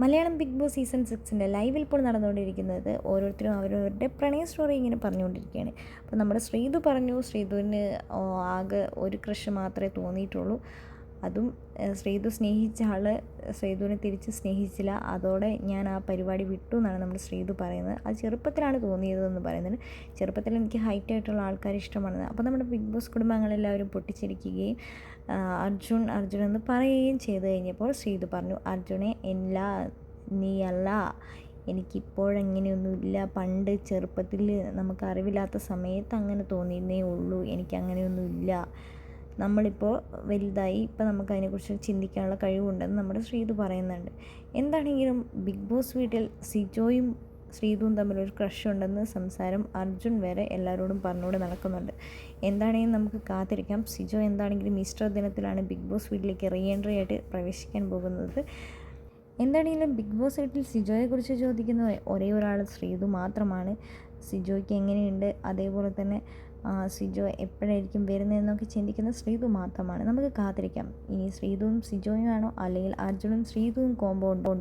Malayalam big boss season സിക്സിന്റെ ലൈവിൽ ഇപ്പോൾ നടന്നുകൊണ്ടിരിക്കുന്നത് ഓരോരുത്തരും അവരവരുടെ പ്രണയ സ്റ്റോറി ഇങ്ങനെ പറഞ്ഞുകൊണ്ടിരിക്കുകയാണ്. അപ്പോൾ നമ്മുടെ ശ്രീതു പറഞ്ഞു ശ്രീതുവിന് ആകെ ഒരു ക്രഷ് മാത്രമേ തോന്നിയിട്ടുള്ളൂ. അതും ശ്രീതു സ്നേഹിച്ച ആൾ ശ്രീതുവിനെ തിരിച്ച് സ്നേഹിച്ചില്ല. അതോടെ ഞാൻ ആ പരിപാടി വിട്ടു എന്നാണ് നമ്മുടെ ശ്രീതു പറയുന്നത്. അത് ചെറുപ്പത്തിലാണ് തോന്നിയതെന്ന് പറയുന്നത് ചെറുപ്പത്തിൽ എനിക്ക് ഹൈറ്റ് ആയിട്ടുള്ള ആൾക്കാർ ഇഷ്ടമാണ് അപ്പോൾ നമ്മുടെ ബിഗ് ബോസ് കുടുംബങ്ങളെല്ലാവരും പൊട്ടിച്ചിരിക്കുകയും അർജുൻ അർജുൻ എന്ന് പറയുകയും ചെയ്തു കഴിഞ്ഞപ്പോൾ ശ്രീതു പറഞ്ഞു അർജുനെ എല്ലാ നീയല്ല. എനിക്കിപ്പോഴങ്ങനെയൊന്നുമില്ല. പണ്ട് ചെറുപ്പത്തിൽ നമുക്ക് അറിവില്ലാത്ത സമയത്ത് അങ്ങനെ തോന്നിയിരുന്നേ ഉള്ളൂ. എനിക്ക് അങ്ങനെയൊന്നുമില്ല നമ്മളിപ്പോൾ വലുതായി ഇപ്പോൾ നമുക്ക് അതിനെക്കുറിച്ച് ചിന്തിക്കാനുള്ള കഴിവുണ്ടെന്ന് നമ്മുടെ ശ്രീതു പറയുന്നുണ്ട്. എന്താണെങ്കിലും ബിഗ് ബോസ് വീട്ടിൽ സിജോയും ശ്രീതുവും തമ്മിലൊരു ക്രഷ് ഉണ്ടെന്ന് സംസാരം അർജുൻ വരെ എല്ലാവരോടും പറഞ്ഞുകൊണ്ട് നടക്കുന്നുണ്ട്. എന്താണെങ്കിലും നമുക്ക് കാത്തിരിക്കാം. സിജോ എന്താണെങ്കിലും ഈസ്റ്റർ ദിനത്തിലാണ് ബിഗ് ബോസ് വീട്ടിലേക്ക് റീ എൻട്രി ആയിട്ട് പ്രവേശിക്കാൻ പോകുന്നത്. എന്താണെങ്കിലും ബിഗ് ബോസ് വീട്ടിൽ സിജോയെ കുറിച്ച് ചോദിക്കുന്ന ഒരേ ഒരാൾ ശ്രീതു മാത്രമാണ്. സിജോയ്ക്ക് എങ്ങനെയുണ്ട്? അതേപോലെ തന്നെ സിജോ എപ്പോഴായിരിക്കും വരുന്നതെന്നൊക്കെ ചിന്തിക്കുന്ന ശ്രീതു മാത്രമാണ്. നമുക്ക് കാത്തിരിക്കാം. ഇനി ശ്രീതുവും സിജോയും ആണോ? അല്ലെങ്കിൽ അർജുനും ശ്രീതുവും കോമ്പോ ഉണ്ടോ